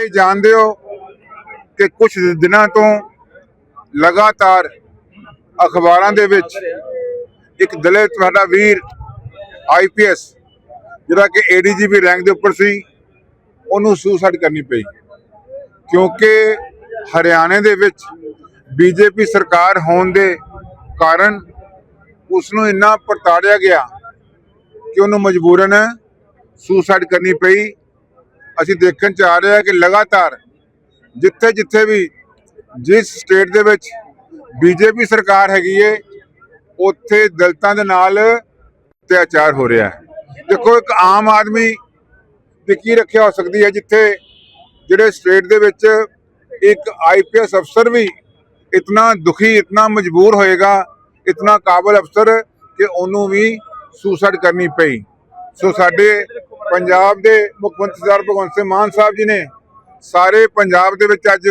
ਸਾਰੇ ਜਾਣਦੇ ਹੋ ਕਿ ਕੁਝ ਦਿਨਾਂ ਤੋਂ ਲਗਾਤਾਰ ਅਖਬਾਰਾਂ ਦੇ ਵਿੱਚ ਇੱਕ ਦਲਿਤ ਸਾਡਾ ਵੀਰ ਆਈਪੀਐਸ ਜਿਹੜਾ ਕਿ ਏਡੀਜੀਪੀ ਰੈਂਕ ਦੇ ਉੱਪਰ ਸੀ, ਉਹਨੂੰ ਸੁਸਾਈਡ ਕਰਨੀ ਪਈ। ਕਿਉਂਕਿ ਹਰਿਆਣੇ ਦੇ ਵਿੱਚ ਬੀਜੇਪੀ ਸਰਕਾਰ ਹੋਣ ਦੇ ਕਾਰਨ ਉਸ ਨੂੰ ਇੰਨਾ ਪ੍ਰਤਾੜਿਆ ਗਿਆ ਕਿ ਉਹਨੂੰ ਮਜਬੂਰਨ ਸੁਸਾਈਡ ਕਰਨੀ ਪਈ। ਅਸੀਂ ਦੇਖਣ ਚ ਆ ਰਿਹਾ ਹੈ ਕਿ ਲਗਾਤਾਰ ਜਿੱਥੇ ਜਿੱਥੇ ਵੀ ਜਿਸ ਸਟੇਟ ਦੇ ਵਿੱਚ ਬੀਜੇਪੀ ਸਰਕਾਰ ਹੈਗੀ ਏ, ਉੱਥੇ ਦਲਤਾਂ ਦੇ ਨਾਲ ਅਤਿਆਚਾਰ ਹੋ ਰਿਹਾ ਹੈ। ਦੇਖੋ, ਇੱਕ ਆਮ ਆਦਮੀ ਦੀ ਕੀ ਰੱਖਿਆ ਹੋ ਸਕਦੀ ਹੈ ਜਿੱਥੇ ਜਿਹੜੇ ਸਟੇਟ ਦੇ ਵਿੱਚ ਇੱਕ ਆਈਪੀਐਸ ਅਫਸਰ ਵੀ ਇਤਨਾ ਦੁਖੀ, ਇਤਨਾ ਮਜਬੂਰ ਹੋਏਗਾ, ਇਤਨਾ ਕਾਬਲ ਅਫਸਰ ਕਿ ਉਹਨੂੰ ਵੀ ਸੁਸਾਈਡ ਕਰਨੀ ਪਈ। ਸੋ ਸਾਡੇ ਪੰਜਾਬ ਦੇ ਮੁੱਖ ਮੰਤਰੀ ਸਰਦਾਰ ਭਗਵੰਤ ਸਿੰਘ ਮਾਨ ਸਾਹਿਬ ਜੀ ਨੇ ਸਾਰੇ ਪੰਜਾਬ ਦੇ ਵਿੱਚ ਅੱਜ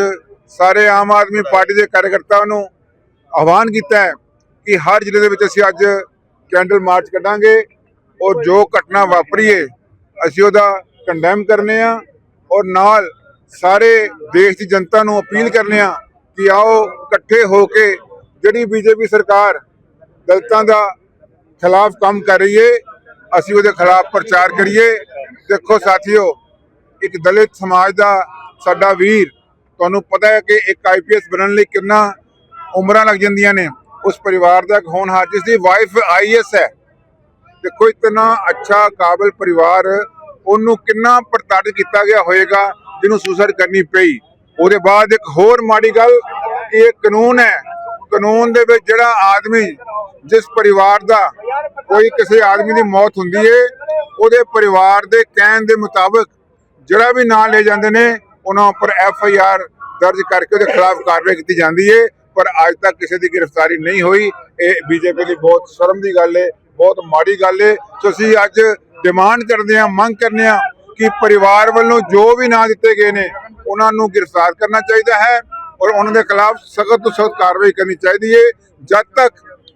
ਸਾਰੇ ਆਮ ਆਦਮੀ ਪਾਰਟੀ ਦੇ ਕਾਰਜਕਰਤਾਵਾਂ ਨੂੰ ਆਹਵਾਨ ਕੀਤਾ ਹੈ ਕਿ ਹਰ ਜ਼ਿਲ੍ਹੇ ਦੇ ਵਿੱਚ ਅਸੀਂ ਅੱਜ ਕੈਂਡਲ ਮਾਰਚ ਕੱਢਾਂਗੇ ਔਰ ਜੋ ਘਟਨਾ ਵਾਪਰੀ ਹੈ ਅਸੀਂ ਉਹਦਾ ਕੰਡੈਮ ਕਰਨੇ ਆ ਔਰ ਨਾਲ ਸਾਰੇ ਦੇਸ਼ ਦੀ ਜਨਤਾ ਨੂੰ ਅਪੀਲ ਕਰਨੇ ਆ ਕਿ ਆਓ ਇਕੱਠੇ ਹੋ ਕੇ ਜਿਹੜੀ ਬੀਜੇਪੀ ਸਰਕਾਰ ਦਲਤਾਂ ਦਾ ਖਿਲਾਫ ਕੰਮ ਕਰ ਰਹੀ ਏ ਅਸੀਂ ਉਹਦੇ ਖਿਲਾਫ ਪ੍ਰਚਾਰ ਕਰੀਏ। ਦੇਖੋ ਸਾਥੀਓ, ਇੱਕ ਦਲਿਤ ਸਮਾਜ ਦਾ ਸਾਡਾ ਵੀਰ, ਤੁਹਾਨੂੰ ਪਤਾ ਹੈ ਕਿ ਇੱਕ ਆਈਪੀਐਸ ਬਣਨ ਲਈ ਕਿੰਨਾ ਉਮਰਾਂ ਲੱਗ ਜਾਂਦੀਆਂ ਨੇ। ਉਸ ਪਰਿਵਾਰ ਦਾ ਇੱਕ ਹੋਣਹਾਰ ਜਿਸ ਦੀ ਵਾਈਫ ਆਈਐਸ ਹੈ। ਦੇਖੋ ਇਤਨਾ ਅੱਛਾ ਕਾਬਲ ਪਰਿਵਾਰ, ਉਹਨੂੰ ਕਿੰਨਾ ਪ੍ਰਤਾੜਿਤ ਕੀਤਾ ਗਿਆ ਹੋਏਗਾ, ਜਿਹਨੂੰ ਸੁਸਾਇਡ ਕਰਨੀ ਪਈ। ਉਹਦੇ ਬਾਅਦ ਇੱਕ ਹੋਰ ਮਾੜੀ ਗੱਲ ਕਿ ਇਹ ਕਾਨੂੰਨ ਹੈ। ਕਾਨੂੰਨ ਦੇ ਵਿੱਚ ਜਿਹੜਾ ਆਦਮੀ ਜਿਸ ਪਰਿਵਾਰ ਦਾ ਕੋਈ ਕਿਸੇ ਆਦਮੀ ਦੀ ਮੌਤ ਹੁੰਦੀ ਏ, ਉਹਦੇ ਪਰਿਵਾਰ ਦੇ ਕਹਿਣ ਦੇ ਮੁਤਾਬਕ ਜਿਹੜਾ ਵੀ ਨਾਂ ਲੈ ਜਾਂਦੇ ਨੇ, ਉਹਨਾਂ ਉੱਪਰ ਐਫ ਆਈ ਆਰ ਦਰਜ ਕਰਕੇ ਉਹਦੇ ਖਿਲਾਫ ਕਾਰਵਾਈ ਕੀਤੀ ਜਾਂਦੀ ਏ, ਪਰ ਅੱਜ ਤੱਕ ਕਿਸੇ ਦੀ ਗ੍ਰਿਫਤਾਰੀ ਨਹੀਂ ਹੋਈ। ਇਹ ਬੀਜੇਪੀ ਦੀ ਬਹੁਤ ਸ਼ਰਮ ਦੀ ਗੱਲ ਏ, ਬਹੁਤ ਮਾੜੀ ਗੱਲ ਏ। ਸੋ ਅਸੀਂ ਅੱਜ ਡਿਮਾਂਡ ਕਰਦੇ ਹਾਂ, ਮੰਗ ਕਰਨੇ ਆ ਕਿ ਪਰਿਵਾਰ ਵੱਲੋਂ ਜੋ ਵੀ ਨਾਂ ਦਿੱਤੇ ਗਏ ਨੇ, ਉਹਨਾਂ ਨੂੰ ਗ੍ਰਿਫਤਾਰ ਕਰਨਾ ਚਾਹੀਦਾ ਹੈ ਔਰ ਉਹਨਾਂ ਦੇ ਖਿਲਾਫ ਸਖਤ ਤੋਂ ਸਖਤ ਕਾਰਵਾਈ ਕਰਨੀ ਚਾਹੀਦੀ ਹੈ ਜਦ ਤੱਕ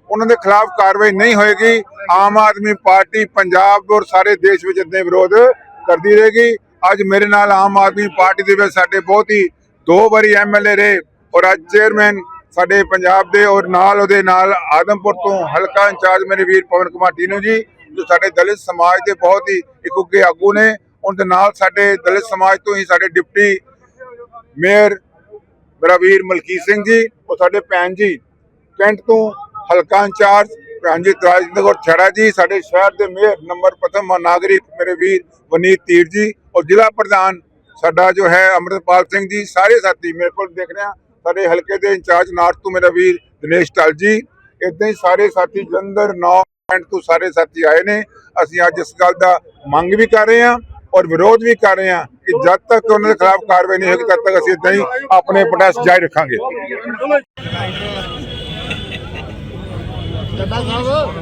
ਉਹਨਾਂ ਦੇ ਖਿਲਾਫ ਕਾਰਵਾਈ ਨਹੀਂ ਹੋਏਗੀ। ਆਮ ਆਦਮੀ ਪਾਰਟੀ ਪੰਜਾਬ ਔਰ ਸਾਰੇ ਦੇਸ਼ ਵਿੱਚ ਇਦਾਂ ਵਿਰੋਧ ਕਰਦੀ ਰਹੇਗੀ। ਅੱਜ ਮੇਰੇ ਨਾਲ ਆਮ ਆਦਮੀ ਪਾਰਟੀ ਦੇ ਵਿੱਚ ਸਾਡੇ ਬਹੁਤ ਹੀ ਦੋ ਵਾਰੀ ਐਮਐਲਏ ਰਹੇ ਔਰ ਅੱਜ ਚੇਅਰਮੈਨ ਸਾਡੇ ਪੰਜਾਬ ਦੇ ਔਰ ਨਾਲ ਉਹਦੇ ਨਾਲ ਆਦਮਪੁਰ ਤੋਂ ਹਲਕਾ ਇੰਚਾਰਜ ਮੇਰੇ ਵੀਰ ਪਵਨ ਕੁਮਾਰ ਟੀਨੂ ਜੀ, ਜੋ ਸਾਡੇ ਦਲਿਤ ਸਮਾਜ ਦੇ ਬਹੁਤ ਹੀ ਇੱਕ ਉੱਗੇ ਆਗੂ ਨੇ। ਉਹਨਾਂ ਦੇ ਨਾਲ ਸਾਡੇ ਦਲਿਤ ਸਮਾਜ ਤੋਂ ਹੀ ਸਾਡੇ ਡਿਪਟੀ ਮੇਅਰ ਮੇਰਾ ਵੀਰ ਮਲਕੀਤ ਸਿੰਘ ਜੀ ਉਹ ਸਾਡੇ ਭੈਣ ਜੀ, ਕੈਂਟ ਤੋਂ ਹਲਕਾ ਇੰਚਾਰਜ, ਭੈਣ ਜੀ ਰਾਜਿੰਦਰ ਕੌਰ ਛੜਾ ਜੀ, ਸਾਡੇ ਸ਼ਹਿਰ ਦੇ ਮੇਅਰ ਨੰਬਰ ਪ੍ਰਥਮ ਨਾਗਰਿਕ ਮੇਰੇ ਵੀਰ ਵਨੀਤ ਤੀਰ ਜੀ ਔਰ ਜ਼ਿਲ੍ਹਾ ਪ੍ਰਧਾਨ ਸਾਡਾ ਜੋ ਹੈ ਅਮਰਪਾਲ ਸਿੰਘ ਜੀ, ਸਾਰੇ ਸਾਥੀ ਮੇਰੇ ਕੋਲ ਦੇਖ ਰਹੇ ਆ ਸਾਡੇ ਹਲਕੇ ਦੇ ਇੰਚਾਰਜ ਨਾਰਥ ਤੋਂ ਮੇਰਾ ਵੀਰ ਦਿਨੇਸ਼ ਟਲ ਜੀ, ਇਦਾਂ ਹੀ ਸਾਰੇ ਸਾਥੀ ਜਲੰਧਰ, ਨੌ ਪੁਆਇੰਟ ਤੋਂ ਸਾਰੇ ਸਾਥੀ ਆਏ ਨੇ। ਅਸੀਂ ਅੱਜ ਇਸ ਗੱਲ ਦਾ ਮੰਗ ਵੀ ਕਰ ਰਹੇ ਹਾਂ ਔਰ ਵਿਰੋਧ ਵੀ ਕਰ ਰਹੇ ਹਾਂ ਕਿ ਜਦ ਤੱਕ ਉਹਨਾਂ ਦੇ ਖਿਲਾਫ ਕਾਰਵਾਈ ਨਹੀਂ ਹੋਏਗੀ, ਤਦ ਤੱਕ ਅਸੀਂ ਇਦਾਂ ਹੀ ਆਪਣੇ ਪ੍ਰੋਟੈਸਟ ਜਾਰੀ ਰੱਖਾਂਗੇ। ਜੱਟਾ ਸਾਹਿਬ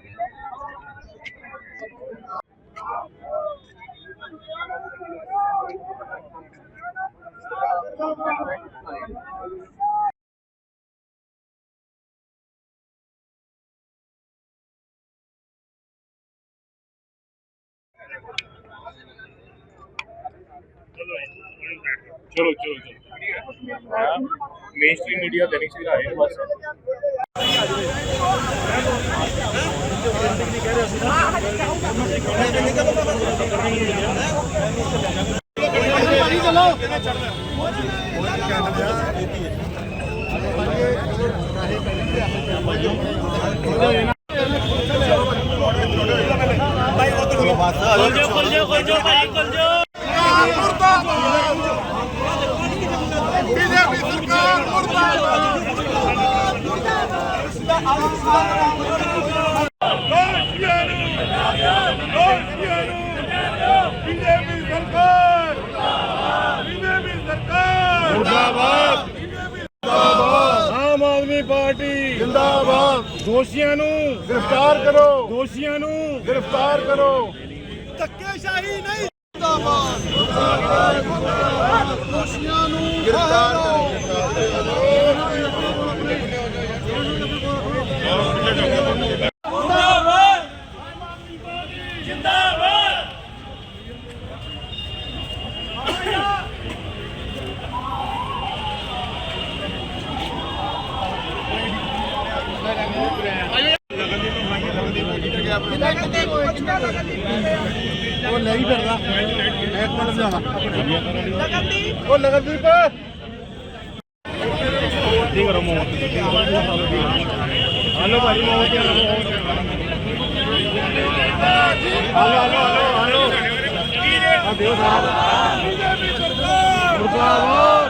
चलो चलो चलो main stream media Dainik Savera है बस भाई वो तो खुल जाओ खुल जाओ ਆਮ ਆਦਮੀ ਪਾਰਟੀ ਜਿੰਦਾਬਾਦ। ਦੋਸ਼ੀਆਂ ਨੂੰ ਗ੍ਰਿਫਤਾਰ ਕਰੋ। ਦੋਸ਼ੀਆਂ ਨੂੰ ਗ੍ਰਿਫਤਾਰ ਕਰੋ। ਧੱਕੇਸ਼ਾਹੀ ਨਹੀਂ। ਜਿੰਦਾਬਾਦ ਦੋਸ਼ੀਆਂ ਨੂੰ ਗ੍ਰਿਫਤਾਰ ਕਰੋ ਉਹ ਨਹੀਂ ਫਿਰਦਾ। ਇੱਕ ਮਿੰਟ ਲਿਆਵਾ ਉਹ ਲਗਨਦੀਪ। ਹਲੋ ਭਾਈ Mohit hello. Hello hello hello ਆ ਦਿਓ ਸਾਹਿਬ। ਮੁਰਦਾਬਾਦ